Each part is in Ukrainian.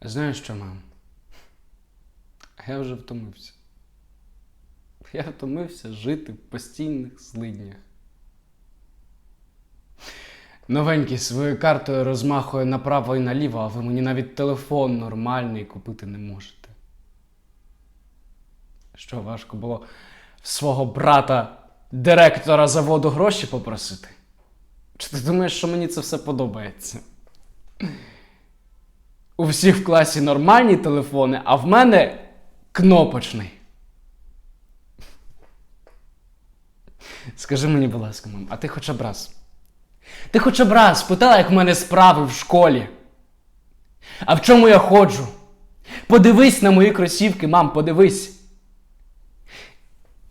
Знаєш що, мам? Я вже втомився. Я втомився жити в постійних злиднях. Новенький своєю картою розмахує направо і наліво, а ви мені навіть телефон нормальний купити не можете. Що, важко було свого брата, директора заводу гроші попросити? Чи ти думаєш, що мені це все подобається? У всіх в класі нормальні телефони, а в мене кнопочний. Скажи мені, будь ласка, мам, а ти хоча б раз. Ти хоча б раз спитала, як в мене справи в школі. А в чому я ходжу? Подивись на мої кросівки, мам, подивись.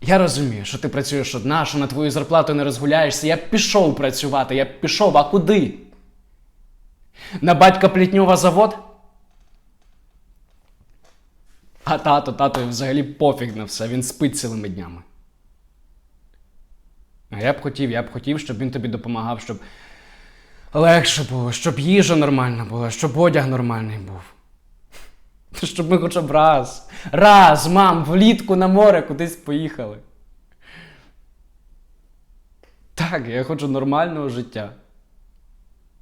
Я розумію, що ти працюєш одна, що на твою зарплату не розгуляєшся. Я пішов працювати, я пішов, а куди? На батька Плітньова завод? А тато, тато взагалі пофіг на все, він спить цілими днями. А я б хотів, я б хотів, щоб він тобі допомагав, щоб легше було, щоб їжа нормальна була, щоб одяг нормальний був. Щоб ми хоча б раз, раз, мам, влітку на море кудись поїхали. Так, я хочу нормального життя.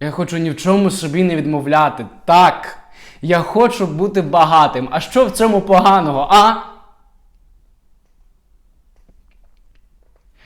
Я хочу ні в чому собі не відмовляти. Так, я хочу бути багатим. А що в цьому поганого, а?